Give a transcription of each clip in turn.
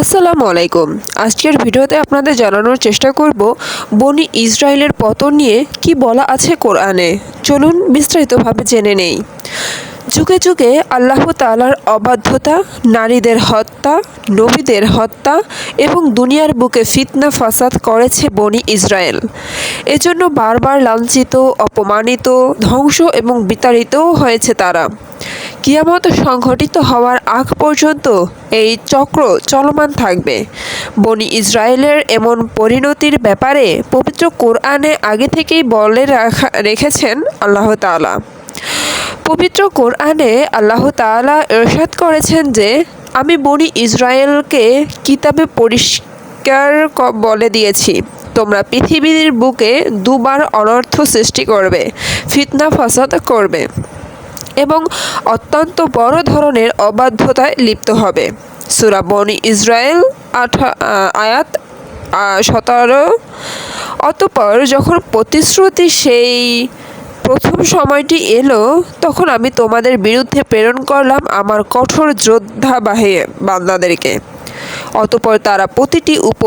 আসসালামু আলাইকুম। আজকের ভিডিওতে আপনাদের জানানোর চেষ্টা করব বনি ইসরায়েলের পতন নিয়ে কি বলা আছে কোরআনে। চলুন বিস্তারিতভাবে জেনে নেই। যুগে যুগে আল্লাহ তাআলার অবাধ্যতা, নারীদের হত্যা, নবীদের হত্যা এবং দুনিয়ার বুকে ফিতনা ফাসাদ করেছে বনি ইসরায়েল। এজন্য বারবার লাঞ্ছিত, অপমানিত, ধ্বংস এবং বিতাড়িতও হয়েছে তারা। কিয়ামত সংঘটিত হওয়ার আগ পর্যন্ত এই চক্র চলমান থাকবে। বনি ইসরায়েলের এমন পরিণতির ব্যাপারে পবিত্র কোরআনে আগে থেকেই বলে রাখা, রেখেছেন আল্লাহ তাআলা। পবিত্র কোরআনে আল্লাহ তাআলা ইরশাদ করেছেন যে, আমি বনি ইসরায়েলকে কিতাবে পরিষ্কার বলে দিয়েছি, তোমরা পৃথিবীর বুকে দুবার অনর্থ সৃষ্টি করবে, ফিতনা ফাসাদ করবে। এবং অত্যন্ত বড় ধরনের অবাধ্যতায় লিপ্ত হবে। সুরা বনি ইসরায়েল আঠা আয়াত সতেরো। অতপর যখন প্রতিশ্রুতি সেই প্রথম সময়টি এলো, তখন আমি তোমাদের বিরুদ্ধে প্রেরণ করলাম আমার কঠোর যোদ্ধাবাহী বান্দাদেরকে। অতপর তারা প্রতিটি উপ,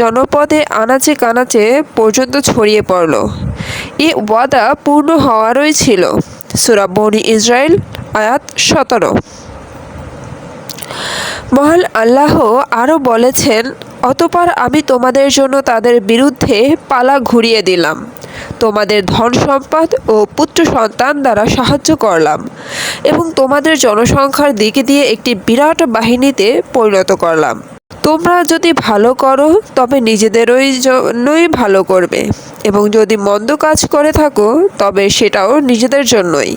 জনপদে আনাচে কানাচে পর্যন্ত ছড়িয়ে পড়ল। এ ওয়াদা পূর্ণ হওয়ারই ছিল। সুরা বনি ইসরায়েল আয়াত সতেরো। মহান আল্লাহ আরও বলেছেন, অতপর আমি তোমাদের জন্য তাদের বিরুদ্ধে পালা ঘুরিয়ে দিলাম। তোমাদের ধন সম্পদ ও পুত্র সন্তান দ্বারা সাহায্য করলাম এবং তোমাদের জনসংখ্যার দিকে দিয়ে একটি বিরাট বাহিনীতে পরিণত করলাম। তোমরা যদি ভালো করো, তবে নিজেদেরই জন্যই ভালো করবে। এবং যদি মন্দ কাজ করে থাকো, তবে সেটাও নিজেদের জন্যই।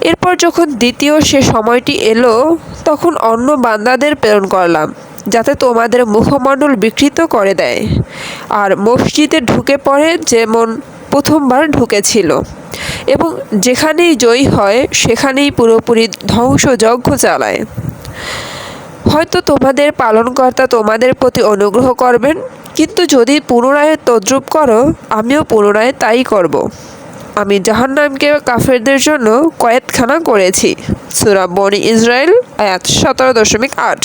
এরপর যখন দ্বিতীয় সে সময়টি এলো, তখন অন্য বান্দাদের প্রেরণ করলাম, যাতে তোমাদের মুখমণ্ডল বিকৃত করে দেয়। আর মসজিদে ঢুকে পড়ে যেমন প্রথমবার ঢুকেছিল। এবং যেখানেই জয়ী হয়, সেখানেই পুরোপুরি ধ্বংসযজ্ঞ চালায়। হয়তো তোমাদের পালনকর্তা তোমাদের প্রতি অনুগ্রহ করবেন, কিন্তু যদি পুনরায় তদ্রুপ করো, আমিও পুনরায় তাই করব। আমি জাহান্নামকে কাফেরদের জন্য কয়েদখানা করেছি। সুরা বনি ইসরায়েল আয়াত সতেরো দশমিক আট।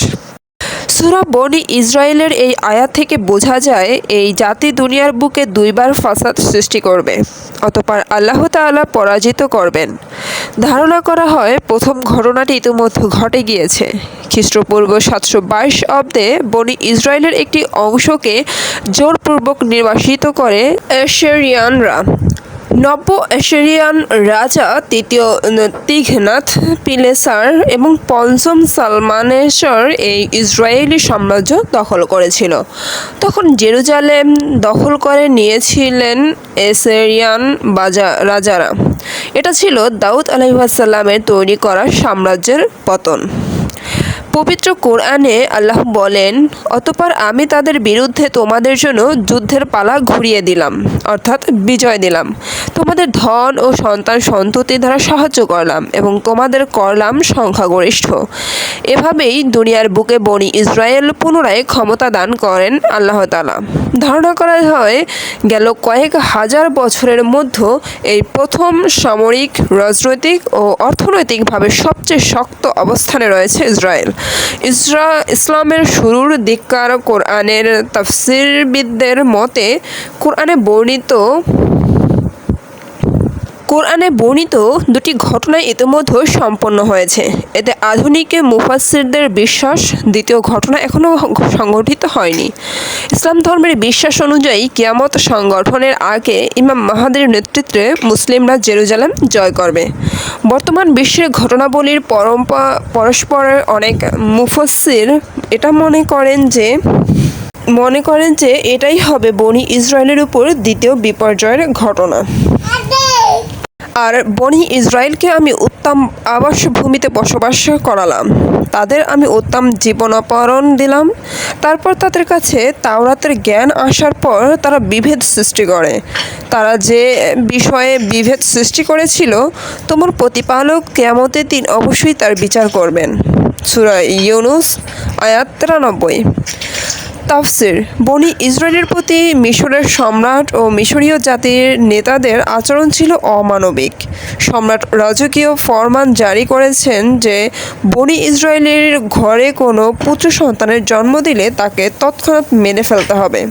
সুরা বনি ইসরায়েলের এই আয়াত থেকে বোঝা যায়, এই জাতি দুনিয়ার বুকে দুইবার ফাসাদ সৃষ্টি করবে, অতপর আল্লাহ তাআলা পরাজিত করবেন। ধারণা করা হয়, প্রথম ঘটনাটি ইতিমধ্যে ঘটে গিয়েছে। খ্রিস্টপূর্ব সাতশো বাইশ অব্দে বনি ইসরায়েলের একটি অংশকে জোরপূর্বক নির্বাসিত করে এশেরিয়ানরা নব্য এশেরিয়ান রাজা তৃতীয় তিঘনাথ পিলেসার এবং পঞ্চম সালমানেশ্বর এই ইসরায়েলি সাম্রাজ্য দখল করেছিল। তখন জেরুজালেম দখল করে নিয়েছিলেন এসেরিয়ান বাজা, রাজারা। এটা ছিল দাউদ আলহিহাসাল্লামের তৈরি করা সাম্রাজ্যের পতন। পবিত্র কোরআনে আল্লাহ বলেন, অতপর আমি তাদের বিরুদ্ধে তোমাদের জন্য যুদ্ধের পালা ঘুরিয়ে দিলাম, অর্থাৎ বিজয় দিলাম। তোমাদের ধন ও সন্তান সন্ততি দ্বারা সাহায্য করলাম এবং তোমাদের করলাম সংখ্যাগরিষ্ঠ। এভাবেই দুনিয়ার বুকে বনি ইসরায়েল পুনরায় ক্ষমতা দান করেন আল্লাহ তালা ধারণা করা হয় গেল কয়েক হাজার বছরের মধ্যে এই প্রথম সামরিক, রাজনৈতিক ও অর্থনৈতিকভাবে সবচেয়ে শক্ত অবস্থানে রয়েছে ইসরায়েল। ইসরা, ইসলামের শুরুর দিককার কোরআনের তাফসিরবিদদের মতে, কোরআনে বর্ণিত কোরআনে বর্ণিত দুটি ঘটনা ইতিমধ্যে সম্পন্ন হয়েছে। এতে আধুনিক মুফাসিরদের বিশ্বাস দ্বিতীয় ঘটনা এখনও সংগঠিত হয়নি। ইসলাম ধর্মের বিশ্বাস অনুযায়ী কিয়ামত সংগঠনের আগে ইমাম মাহাদের নেতৃত্বে মুসলিমরা জেরুজালেম জয় করবে। বর্তমান বিশ্বের ঘটনাবলীর পরম্পরা পরস্পরের অনেক মুফাসির এটা মনে করেন যে, মনে করেন যে এটাই হবে বনি ইসরায়েলের উপর দ্বিতীয় বিপর্যয়ের ঘটনা। আর বনি ইসরায়েলকে আমি উত্তম আবাস ভূমিতে বসবাস করালাম। তাদের আমি উত্তম জীবনাপরণ দিলাম। তারপর তাদের কাছে তাওরাতের জ্ঞান আসার পর তারা বিভেদ সৃষ্টি করে। তারা যে বিষয়ে বিভেদ সৃষ্টি করেছিল, তোমার প্রতিপালক কেয়ামতের দিন অবশ্যই তার বিচার করবেন। সুরা ইউনুস, আয়াত তিরানব্বই। তাফসির। বনি ইসরায়েলের প্রতি মিশরের সম্রাট ও মিশরীয় জাতির নেতাদের আচরণ ছিল অমানবিক। সম্রাট রাজকীয় ফরমান জারি করেছেন যে, বনি ইসরায়েলের ঘরে কোনো পুত্র সন্তানের জন্ম দিলে তাকে তৎক্ষণাৎ মেনে ফেলতে হবে।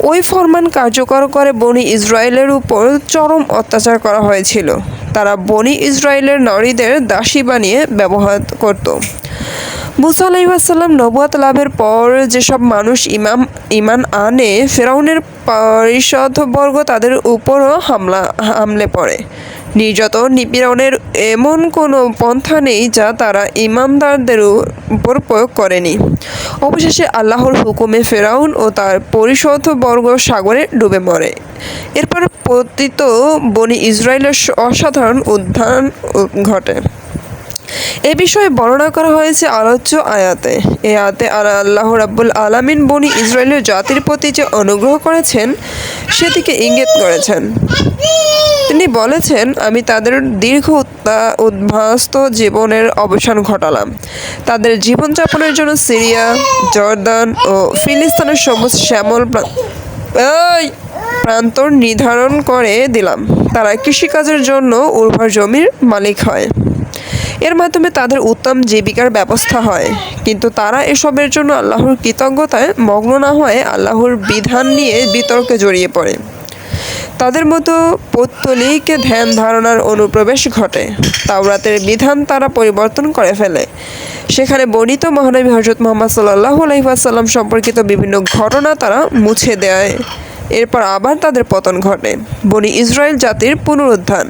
ওই ফরমান কার্যকর করে বনি ইসরায়েলের উপর চরম অত্যাচার করা হয়েছিল। তারা বনি ইসরায়েলের নারীদের দাসী বানিয়ে ব্যবহার করত। মুসা আলাইসাল্লাম নবুয়াত লাভের পর যেসব মানুষ ইমাম, ইমান আনে, ফেরাউনের পরিষদবর্গ তাদের উপরও হামলা, হামলে পড়ে। নির্যাতন নিপীড়নের এমন কোনো পন্থা নেই যা তারা ইমামদারদের উপর প্রয়োগ করেনি। অবশেষে আল্লাহর হুকুমে ফেরাউন ও তার পরিষদবর্গ সাগরে ডুবে মরে। এরপর পতিত বনি ইসরায়েলের অসাধারণ উত্থান ঘটে। এ বিষয়ে বর্ণনা করা হয়েছে আলোচ্য আয়াতে। এ আয়াতে আলা- আল্লাহ রাব্বুল আলামিন বনি ইসরায়েলের জাতির প্রতি যে অনুগ্রহ করেছেন সেদিকে ইঙ্গিত করেছেন। তিনি বলেছেন, আমি তাদের দীর্ঘ উদ্বাস্ত জীবনের অবসান ঘটালাম। তাদের জীবনযাপনের জন্য সিরিয়া, জর্দান ও ফিলিস্তানের সবুজ শ্যামল প্রান্তর নির্ধারণ করে দিলাম। তারা কৃষিকাজের জন্য উর্বর জমির মালিক হয়। এর মাধ্যমে তাদের উত্তম জীবিকার ব্যবস্থা হয়। কিন্তু তারা এসবের জন্য আল্লাহর কৃতজ্ঞতায় মগ্ন না হয়ে আল্লাহর বিধান নিয়ে বিতর্কে জড়িয়ে পড়ে। তাদের মতো পৌত্তলিক ধ্যান ধারণার অনুপ্রবেশ ঘটে। তাওরাতের বিধান তারা পরিবর্তন করে ফেলে। সেখানে বর্ণিত মহানবী হজরত মোহাম্মদ সাল্লাহ আলহিহাসাল্লাম সম্পর্কিত বিভিন্ন ঘটনা তারা মুছে দেয়। এরপর আবার তাদের পতন ঘটে। বনি ইসরায়েল জাতির পুনরুত্থান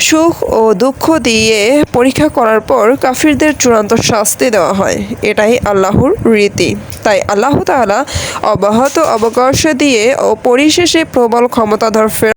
সুখ ও দুঃখ দিয়ে পরীক্ষা করার পর কাফিরদের চূড়ান্ত শাস্তি দেওয়া হয়। এটাই আল্লাহর রীতি। তাই আল্লাহ তালা অব্যাহত অবকাশ দিয়ে ও পরিশেষে প্রবল ক্ষমতাধর